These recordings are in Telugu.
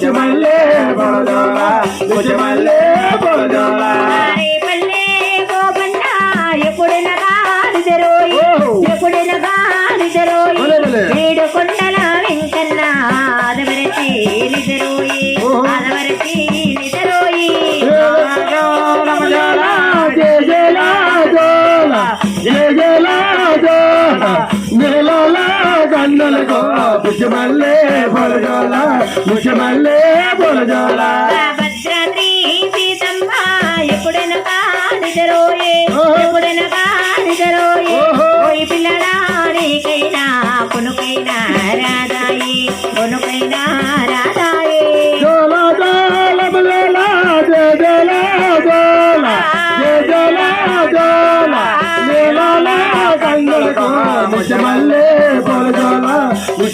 పొలజోల ముచ్చమల్లే పొలజోల అరే పల్లె గోపన్న ఎప్పుడైనా గాలిదరోయి ఎప్పుడైనా ఒలెలెలె. ఏడు కొండల వెంకన్న అదవరచి నిదరోయి అదవరచి నిదరోయి కన్నులకు ముచ్చమల్లే పొలజోల ముచ్చమల్లే పొలజోల భద్రాద్రి సీతమ్మ ఎప్పుడైనా గాలిదరోయి ఎప్పుడైనా గాలిదరోయి ఓయి పిల్లడానికైనా కొనుకైనా రాదాయి కొనుకైనా రాదాయి. జోల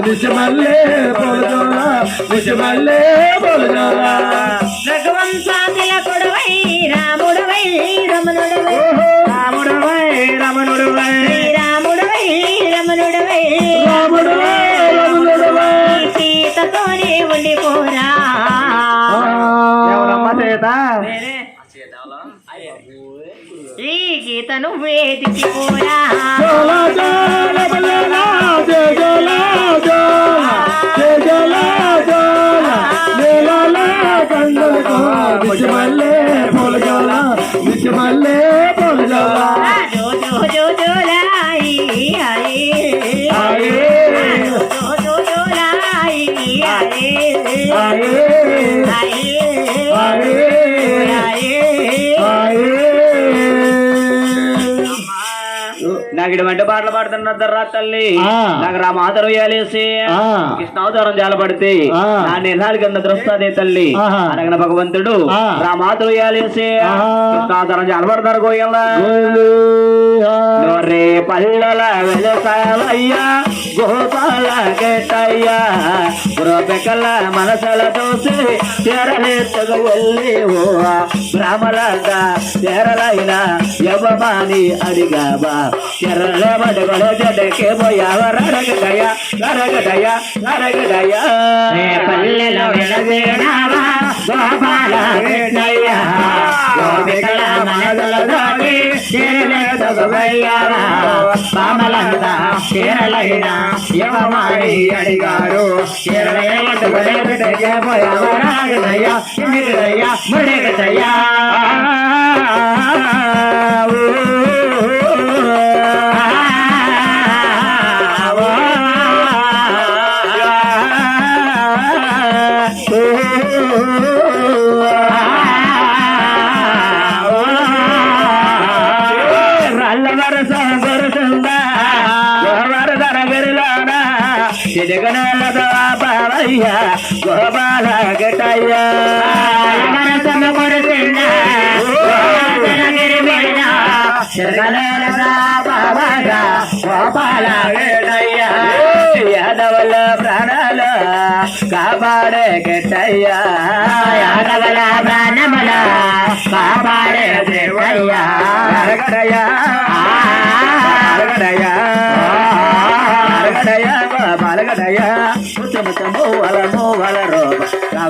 కన్నులకు ముచ్చమల్లే పొలజోల ముచ్చమల్లే పొలజోల రఘువంశాదిల కొడవై రాముడవై రమణుడవై. రాముడవై రమణుడవై. రాముడవై రమణుడవై. రాముడవై రమణుడవై. సీతతోనే ఉండిపోరా. ఎవరమ్మ సీత? ఈ గీతను వేదికి పోరా. జోల జోల జోల జోల. నాకు ఇటువంటి పాటలు పాడుతున్న దర్రా తల్లి. నాకు రామాతరు వేయాలేసి ఆ. కృష్ణావతారం జాలపడితే ఆ. నా నిర్ణయాలు కింద ద్రస్తాదే తల్లి. అనగన భగవంతుడు ఆ. రామాతరు వేయాలేసి. కృష్ణావతారం జాలపడతారు గోయల్ల గోలు నోరే పల్లెల వెలసాలయ్యా గోపాల గేటయ్యా గురపెకల మనసల దోసి తెరలేతగ వెళ్ళి ఓ బ్రాహ్మణ తెరలైన యవమాని తెరలే బడగడ జడకే పోయావ రరగడయ రరగడయ గోపాల కృష్ణయ్య గోపికల దాటి అడిగారు చీరలయ్య పోయావా రాగదయ్య చిమిరయ్య ముడిగదయ్యా తిరగనేల బాబయ్య గోపాల గటయ్య గోపాల గటయ్య యాదవల ప్రాణాల కాపాడే గటయ్య యాదవల ప్రాణముల కాపాడే దేవుడయ్యా. అరగడయ అరగడయ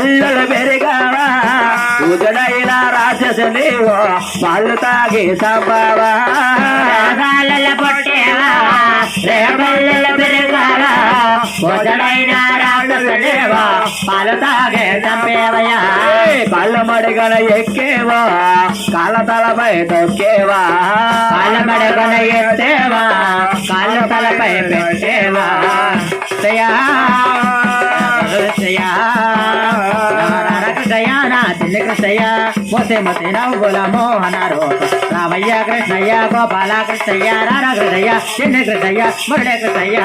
పల్లెలు పెరిగావా? పూజడైన రాక్షసులేవో పాలు తాగి సంభవ పొట్టేవా? రేపల్లెల పెరుగావా? పొదడైన రాక్షసులేవా పాలు తాగే చంపేవయ్యా? కళ్ళ మడిగన ఎక్కేవా? కాళ్ళ తలపై తొక్కేవా? కాళ్ళ మడగన ఎత్తేవా? కాళ్ళ తలపై పెట్టేవా? దయా దయా కృష్ణయ్య నా చిన్న కృష్ణయ్య మోసే మోసే నవ్వుల మోహన రామయ్య కృష్ణయ్య గోపాల కృష్ణయ్య రారా కృష్ణయ్య చిన్న కృష్ణయ్య మురళి కృష్ణయ్య.